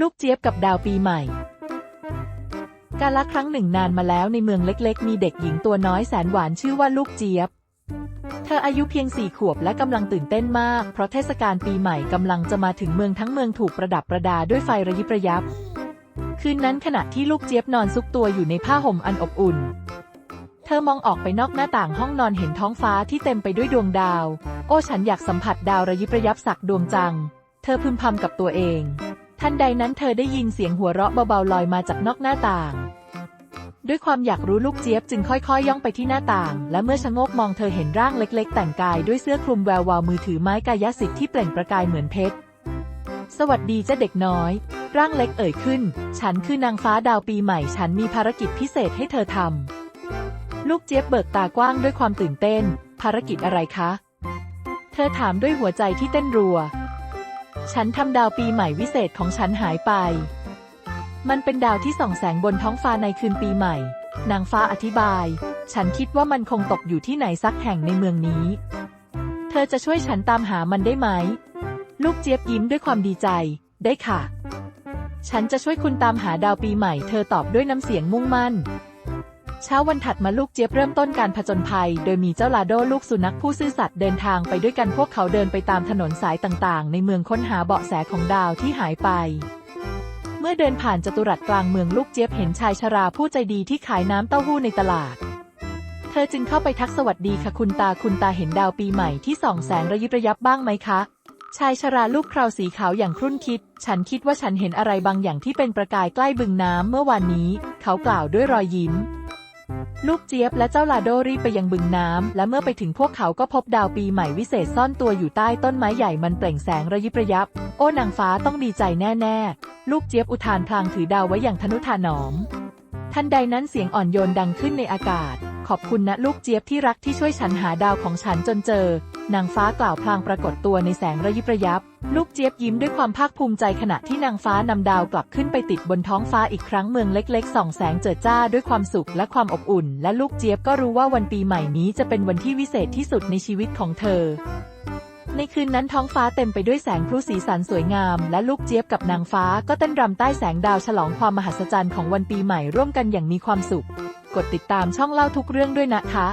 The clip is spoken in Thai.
ลูกเจี๊ยบกับดาวปีใหม่ กาละครั้งหนึ่งนานมาแล้วในเมืองเล็กๆ มีเด็กหญิงตัวน้อยแสนหวานชื่อว่าลูกเจี๊ยบ เธออายุเพียงสี่ขวบและกำลังตื่นเต้นมาก เพราะเทศกาลปีใหม่กำลังจะมาถึงเมืองทั้งเมืองถูกประดับประดาด้วยไฟระยิบระยับ คืนนั้นขณะที่ลูกเจี๊ยบนอนซุกตัวอยู่ในผ้าห่มอันอบอุ่น เธอมองออกไปนอกหน้าต่างห้องนอนเห็นท้องฟ้าที่เต็มไปด้วยดวงดาว โอ้ฉันอยากสัมผัสดาวระยิบระยับสักดวงจัง เธอพึมพำกับตัวเอง ทันใดนั้นเธอได้ยินเสียงหัวเราะเบาๆลอยมาจากนอกหน้าต่าง ด้วยความอยากรู้ลูกเจี๊ยบจึงค่อยๆย่องไปที่หน้าต่าง และเมื่อชะโงกมองเธอเห็นร่างเล็ก ๆ แต่งกายด้วยเสื้อคลุมแวววาวมือถือไม้กายสิทธิ์ที่เปล่งประกายเหมือนเพชร สวัสดีเจ้าเด็กน้อย ร่างเล็กเอ่ยขึ้น ฉันคือนางฟ้าดาวปีใหม่ ฉันมีภารกิจพิเศษให้เธอทำ ลูกเจี๊ยบเบิกตากว้างด้วยความตื่นเต้น ภารกิจอะไรคะ เธอถามด้วยหัวใจที่เต้นรัว ฉันทำดาวปีใหม่วิเศษของฉันหายไป มันเป็นดาวที่ส่องแสงบนท้องฟ้าในคืนปีใหม่ นางฟ้าอธิบาย ฉันคิดว่ามันคงตกอยู่ที่ไหนสักแห่งในเมืองนี้ เธอจะช่วยฉันตามหามันได้ไหม ลูกเจี๊ยบยิ้มด้วยความดีใจ ได้ค่ะ ฉันจะช่วยคุณตามหาดาวปีใหม่ เธอตอบด้วยน้ำเสียงมุ่งมั่น เช้าวันถัดมาลูกเจี๊ยบเริ่มต้นการผจญภัย โดยมีเจ้าลาโดลูกสุนัขผู้ซื่อสัตย์เดินทางไปด้วยกันพวกเขาเดินไปตามถนนสายต่างๆ ในเมืองค้นหาเบาะแสของดาวที่หายไป เมื่อเดินผ่านจตุรัสกลางเมืองลูกเจี๊ยบเห็นชายชราผู้ใจดีที่ขายน้ำเต้าหู้ในตลาด เธอจึงเข้าไปทักสวัสดีค่ะคุณตาคุณตาเห็นดาวปีใหม่ที่ส่องแสงระยิบระยับบ้างไหมคะชายชราลูกคราวสีขาวอย่างครุ่นคิด ฉันคิดว่าฉันเห็นอะไรบางอย่างที่เป็นประกายใกล้บึงน้ำเมื่อวานนี้ เขากล่าวด้วยรอยยิ้ม ลูกเจี๊ยบและเจ้าลาโดรีบไปยังบึงน้ำและเมื่อไปถึงพวกเขาก็พบดาวปีใหม่วิเศษซ่อนตัวอยู่ใต้ต้นไม้ใหญ่มันเปล่งแสงระยิบระยับ โอ้นางฟ้าต้องดีใจแน่ๆ ลูกเจี๊ยบอุทานพลางถือดาวไว้อย่างทนุถนอม ทันใดนั้นเสียงอ่อนโยนดังขึ้นในอากาศ ขอบคุณนะลูกเจี๊ยบที่รักที่ช่วยฉันหาดาวของฉันจนเจอ นางฟ้ากล่าวพลางปรากฏตัวในแสงระยิบระยับ ลูกเจี๊ยบยิ้มด้วยความภาคภูมิใจขณะที่นางฟ้านำดาวกลับขึ้นไปติดบนท้องฟ้าอีกครั้งเมืองเล็กๆส่องแสงเจิดจ้าด้วยความสุขและความอบอุ่น และลูกเจี๊ยบก็รู้ว่าวันปีใหม่นี้จะเป็นวันที่วิเศษที่สุดในชีวิตของเธอในคืนนั้นท้องฟ้าเต็มไปด้วยแสงพลุสีสันสวยงาม และลูกเจี๊ยบกับนางฟ้าก็เต้นรำใต้แสงดาวฉลองความมหัศจรรย์ของวันปีใหม่ร่วมกันอย่างมีความสุข กดติดตามช่องเล่าทุกเรื่องด้วยนะคะ